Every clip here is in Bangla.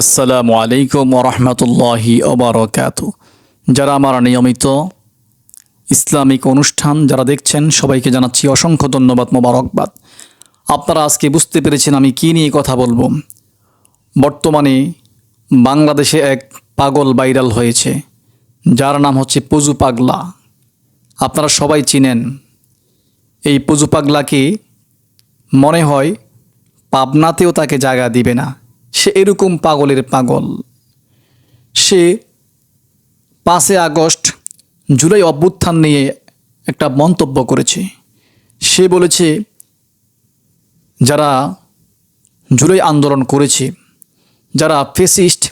আসসালামু আলাইকুম রহমতুল্লাহি ওবরকাত যারা আমার নিয়মিত ইসলামিক অনুষ্ঠান যারা দেখছেন, সবাইকে জানাচ্ছি অসংখ্য ধন্যবাদ, মোবারকবাদ। আপনারা আজকে বুঝতে পেরেছেন আমি কী নিয়ে কথা বলব। বর্তমানে বাংলাদেশে এক পাগল ভাইরাল হয়েছে, যার নাম হচ্ছে পজু পাগলা। আপনারা সবাই চিনেন। এই পজু পাগলাকে মনে হয় পাবনাতেও তাকে জায়গা দিবে না। সে এরকম পাগলের পাগল। সে পাঁচে আগস্ট জুলাই অভ্যুত্থান নিয়ে একটা মন্তব্য করেছে। সে বলেছে, যারা জুলাই আন্দোলন করেছে, যারা ফেসিস্ট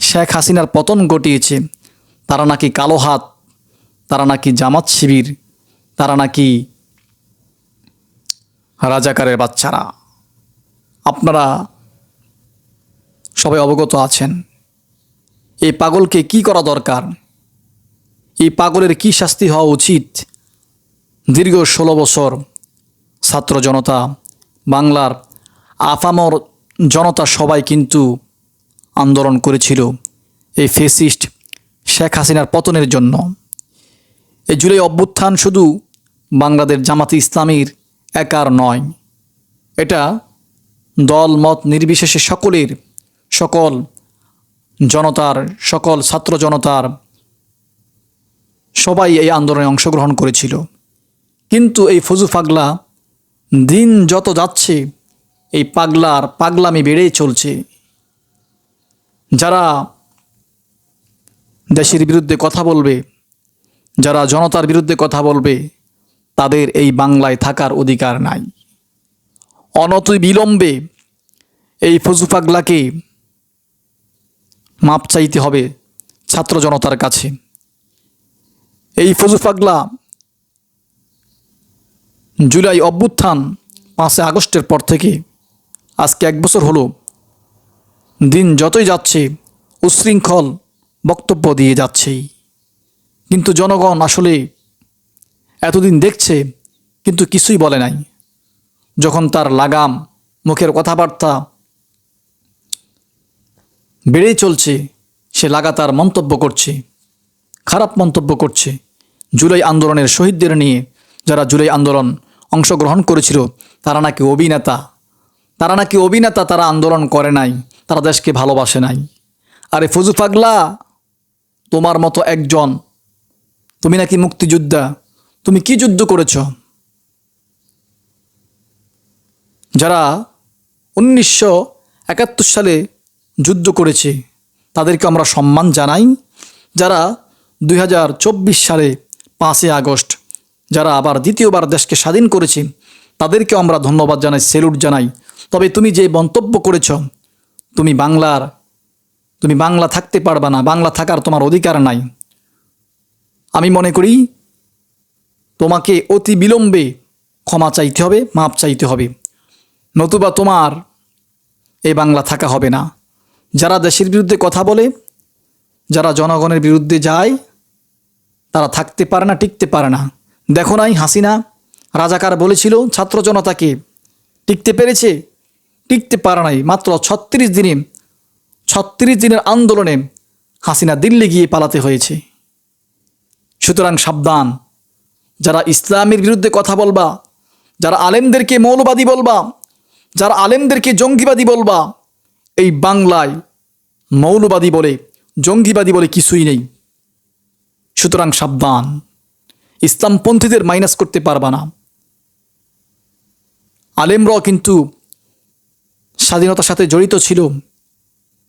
শেখ হাসিনার পতন ঘটিয়েছে, তারা নাকি কালো হাত, তারা নাকি জামাত শিবির, তারা নাকি রাজাকারের বাচ্চারা। আপনারা সবাই অবগত আছেন। এই পাগলকে কি করা দরকার? এই পাগলের কি শাস্তি হওয়া উচিত? দীর্ঘ ষোলো বছর ছাত্র জনতা, বাংলার আফামর জনতা সবাই কিন্তু আন্দোলন করেছিল এই ফেসিস্ট শেখ হাসিনার পতনের জন্য। এই জুলাই অভ্যুত্থান শুধু বাংলাদেশ জামাতি ইসলামীর একার নয়, এটা দল মত নির্বিশেষে সকলের সকল জনতার, সকল ছাত্র জনতার সবাই এই আন্দোলনে অংশগ্রহণ করেছিল। কিন্তু এই ফজু পাগলা দিন যত যাচ্ছে, এই পাগলার পাগলামি বেড়েই চলছে। যারা দেশের বিরুদ্ধে কথা বলবে, যারা জনতার বিরুদ্ধে কথা বলবে, তাদের এই বাংলায় থাকার অধিকার নাই। অনতি বিলম্বে এই ফজু পাগলাকে মাপ চাইতে হবে ছাত্র জনতার কাছে। এই ফজু পাগলা জুলাই অভ্যুত্থান পাঁচই আগস্টের পর থেকে আজকে এক বছর হলো। দিন যতই যাচ্ছে, উশৃঙ্খল বক্তব্য দিয়ে যাচ্ছেই কিন্তু জনগণ আসলে এতদিন দেখছে, কিন্তু কিছুই বলে নাই। যখন তার লাগাম, মুখের কথাবার্তা বেড়েই চলছে, সে লাগাতার মন্তব্য করছে, খারাপ মন্তব্য করছে। জুলাই আন্দোলনের শহীদদের নিয়ে যারা জুলাই আন্দোলন অংশগ্রহণ করেছিল, তারা নাকি অভিনেতা। তারা নাকি অভিনেতা, তারা আন্দোলন করে নাই, তারা দেশকে ভালোবাসে নাই। আরে ফজু পাগলা, তোমার মতো একজন, তুমি নাকি মুক্তিযোদ্ধা, তুমি কি যুদ্ধ করেছ? যারা উনিশশো একাত্তর সালে যুদ্ধ করেছে। তাদেরকে আমরা সম্মান জানাই। যারা দু হাজার চব্বিশ সালে পাঁচই আগস্ট, যারা আবার দ্বিতীয়বার দেশকে স্বাধীন করেছে, তাদেরকে আমরা ধন্যবাদ জানাই, সেলুট জানাই। তবে তুমি যে মন্তব্য করেছ, তুমি বাংলার, তুমি বাংলা থাকতে পারবা না, বাংলা থাকার তোমার অধিকার নাই। আমি মনে করি, তোমাকে অতি বিলম্বে ক্ষমা চাইতে হবে, মাপ চাইতে হবে। নতুবা তোমার এই বাংলা থাকা হবে না। যারা দেশের বিরুদ্ধে কথা বলে, যারা জনগণের বিরুদ্ধে যায়, তারা থাকতে পারে না, টিকতে পারে না। দেখো নাই হাসিনা, রাজাকার বলেছিল, ছাত্র জনতাকে টিকতে পেরেছে? টিকতে পারে নাই। মাত্র ছত্রিশ দিনে, ছত্রিশ দিনের আন্দোলনে হাসিনা দিল্লি গিয়ে পালাতে হয়েছে। সুতরাং সাবধান। যারা ইসলামের বিরুদ্ধে কথা বলবা, যারা আলেমদেরকে মৌলবাদী বলবা, যারা আলেমদেরকে জঙ্গিবাদী বলবা এই বাংলায় মৌলবাদী বলে, জঙ্গিবাদী বলে কিছুই নেই। সুতরাং সাবধান। ইসলামপন্থীদের মাইনাস করতে পারবা না। আলেমরাও কিন্তু স্বাধীনতার সাথে জড়িত ছিল।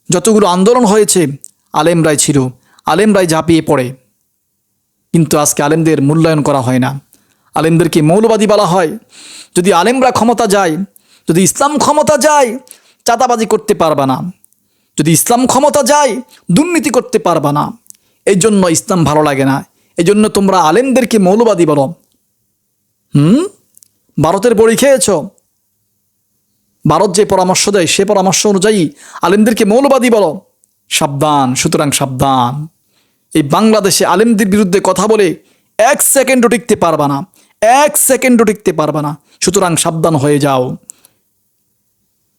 যতগুলো আন্দোলন হয়েছে, আলেমরাই ছিল। আলেমরাই ঝাঁপিয়ে পড়ে। কিন্তু আজকে আলেমদের মূল্যায়ন করা হয় না। আলেমদেরকে মৌলবাদী বলা হয়। যদি আলেমরা ক্ষমতা যায়, যদি ইসলাম ক্ষমতা যায় চাঁদাবাজি করতে পারবা না। যদি ইসলাম ক্ষমতা যায়, দুর্নীতি করতে পারবা না। এই জন্য ইসলাম ভালো লাগে না। এই জন্য তোমরা আলেমদেরকে মৌলবাদী বলো। হুম? ভারতের বড়ি খেয়েছ? ভারত যে পরামর্শ দেয়, সে পরামর্শ অনুযায়ী আলেমদেরকে মৌলবাদী বলো। সাবধান, সুতরাং সাবধান। এই বাংলাদেশে আলেমদের বিরুদ্ধে কথা বলে এক সেকেন্ডও টিকতে পারবা না। এক সেকেন্ডও টিকতে পারবা না। সুতরাং সাবধান হয়ে যাও।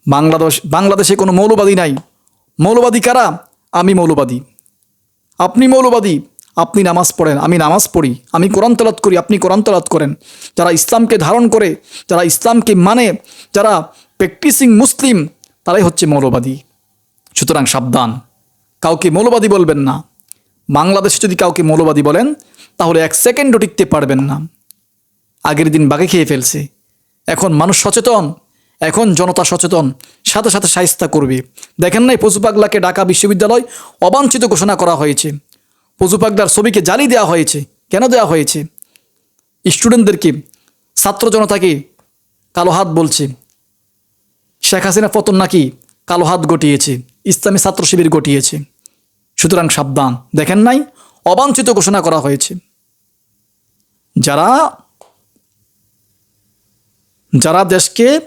বাংলাদেশ, বাংলাদেশে কোনো মৌলবাদী নাই। মৌলবাদী কারা? আমি মৌলবাদী। আপনি মৌলবাদী, আপনি নামাজ পড়েন, আমি নামাজ পড়ি, আমি কোরআন তলাত করি, আপনি কোরআন তলাত করেন। যারা ইসলামকে ধারণ করে, যারা ইসলামকে মানে যারা প্র্যাকটিসিং মুসলিম, তারাই হচ্ছে মৌলবাদী। সুতরাং সাবধান। কাউকে মৌলবাদী বলবেন না। বাংলাদেশে যদি কাউকে মৌলবাদী বলেন, তাহলে এক সেকেন্ডও টিকতে পারবেন না। আগের দিন বাগে খেয়ে ফেলছে। এখন মানুষ সচেতন। এখন জনতা সচেতন, সাথে সাথে সাহিস্তা করবে দেখেন নাই পশু পাগলাকে ঢাকা বিশ্ববিদ্যালয় অবাঞ্ছিত ঘোষণা করা হয়েছে। পশু পাগলার ছবিকে জালি দেওয়া হয়েছে। কেন দেওয়া হয়েছে? স্টুডেন্টদেরকে ছাত্র জনতাকে কালো হাত বলছে। শেখ হাসিনা পতন নাকি কালো হাত গটিয়েছে। ইসলামী ছাত্র শিবির গটিয়েছে। সুতরাং সাবধান। দেখেন নাই, অবাঞ্ছিত ঘোষণা করা হয়েছে। যারা যারা দেশকে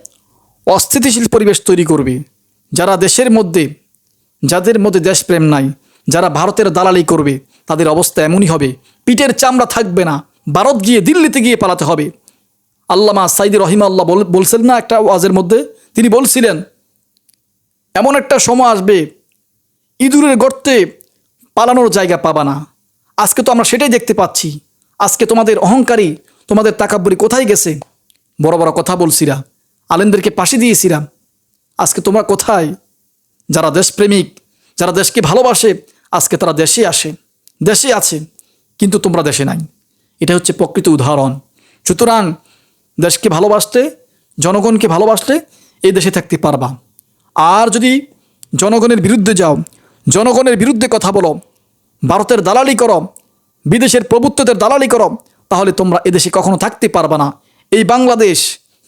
অস্থিতিশীল পরিবেশ তৈরি করবে। যারা দেশের মধ্যে, যাদের মধ্যে দেশপ্রেম নাই, যারা ভারতের দালালি করবে, তাদের অবস্থা এমনই হবে। পিঠের চামড়া থাকবে না। ভারত গিয়ে দিল্লিতে গিয়ে পালাতে হবে। আল্লামা সাইদি রহিমা আল্লাহ বল- বলছেন না একটা ওয়াজের মধ্যে? তিনি বলছিলেন, এমন একটা সময় আসবে, ইঁদুরের গর্তে পালানোর জায়গা পাবা না। আজকে তো আমরা সেটাই দেখতে পাচ্ছি। আজকে তোমাদের অহংকারী, তোমাদের তাকাব্বরি কোথায় গেছে? বড় বড় কথা বলছিরা আলেমদেরকে পাশে দিয়েছিলাম। আজকে তোমরা কোথায়? যারা দেশপ্রেমিক, যারা দেশকে ভালোবাসে, আজকে তারা দেশে আসে। দেশে আছে, কিন্তু তোমরা দেশে নাই। এটা হচ্ছে প্রকৃত উদাহরণ। সুতরাং দেশকে ভালোবাসতে, জনগণকে ভালোবাসলে এই দেশে থাকতে পারবা। আর যদি জনগণের বিরুদ্ধে যাও, জনগণের বিরুদ্ধে কথা বলো, ভারতের দালালি করো, বিদেশের প্রভুত্বদের দালালি করো, তাহলে তোমরা এদেশে কখনো থাকতে পারবা না। এই বাংলাদেশ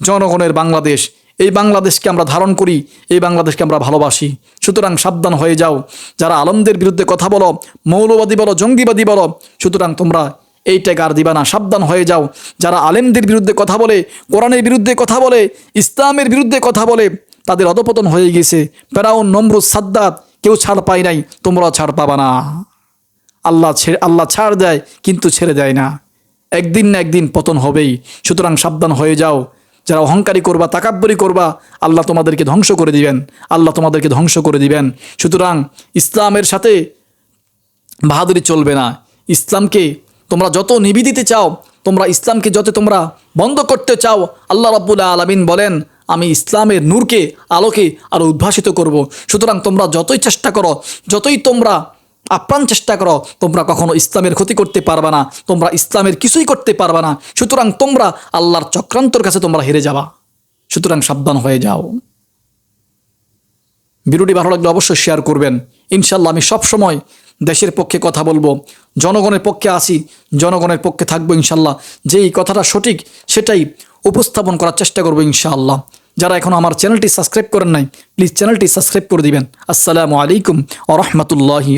জনগণের বাংলাদেশ। এই বাংলাদেশকে আমরা ধারণ করি, এই বাংলাদেশকে আমরা ভালোবাসি। সুতরাং সাবধান হয়ে যাও। যারা আলমদের বিরুদ্ধে কথা বলো, মৌলবাদী বলো, জঙ্গিবাদী বলো, সুতরাং তোমরা এইটা গার দিবা না সাবধান হয়ে যাও। যারা আলেমদের বিরুদ্ধে কথা বলে, কোরআনের বিরুদ্ধে কথা বলে, ইসলামের বিরুদ্ধে কথা বলে, তাদের অধপতন হয়ে গেছে। ফেরাউন, নমরুদ, সাদ্দাত, কেউ ছাড় পায় নাই, তোমরাও ছাড় পাবা না। আল্লাহ ছেড়ে আল্লাহ ছাড় দেয়, কিন্তু ছেড়ে দেয় না। একদিন না একদিন পতন হবেই। সুতরাং সাবধান হয়ে যাও। যারা অহংকারী করবা, তাকাব্বরি করবা, আল্লাহ তোমাদেরকে ধ্বংস করে দিবেন। আল্লাহ তোমাদেরকে ধ্বংস করে দিবেন। সুতরাং ইসলামের সাথে বাহাদুরি চলবে না। ইসলামকে তোমরা যত নিবি দিতে চাও, তোমরা ইসলামকে যত তোমরা বন্ধ করতে চাও, আল্লাহ রাব্বুল আলমিন বলেন, আমি ইসলামের নূরকে, আলোকে আরও উদ্ভাসিত করব। সুতরাং তোমরা যতই চেষ্টা করো, যতই তোমরা আপ্রাণ চেষ্টা করো, তোমরা কখনো ইসলামের ক্ষতি করতে পারবা না, তোমরা ইসলামের কিছুই করতে পারবা না। সুতরাং তোমরা আল্লাহর চক্রান্তর কাছে তোমরা হেরে যাবা। সুতরাং সাবধান হয়ে যাও। ভিডিওটি ভালো লাগলে অবশ্যই শেয়ার করবেন। ইনশাল্লাহ আমি সব সময় দেশের পক্ষে কথা বলব, জনগণের পক্ষে আসি জনগণের পক্ষে থাকব ইনশাল্লাহ যেই কথাটা সঠিক, সেটাই উপস্থাপন করার চেষ্টা করব ইনশাআল্লাহ। যারা এখন আমার চ্যানেলটি সাবস্ক্রাইব করেন নাই প্লিজ চ্যানেলটি সাবস্ক্রাইব করে দিবেন। আসসালামু আলাইকুম আ রহমতুল্লাহি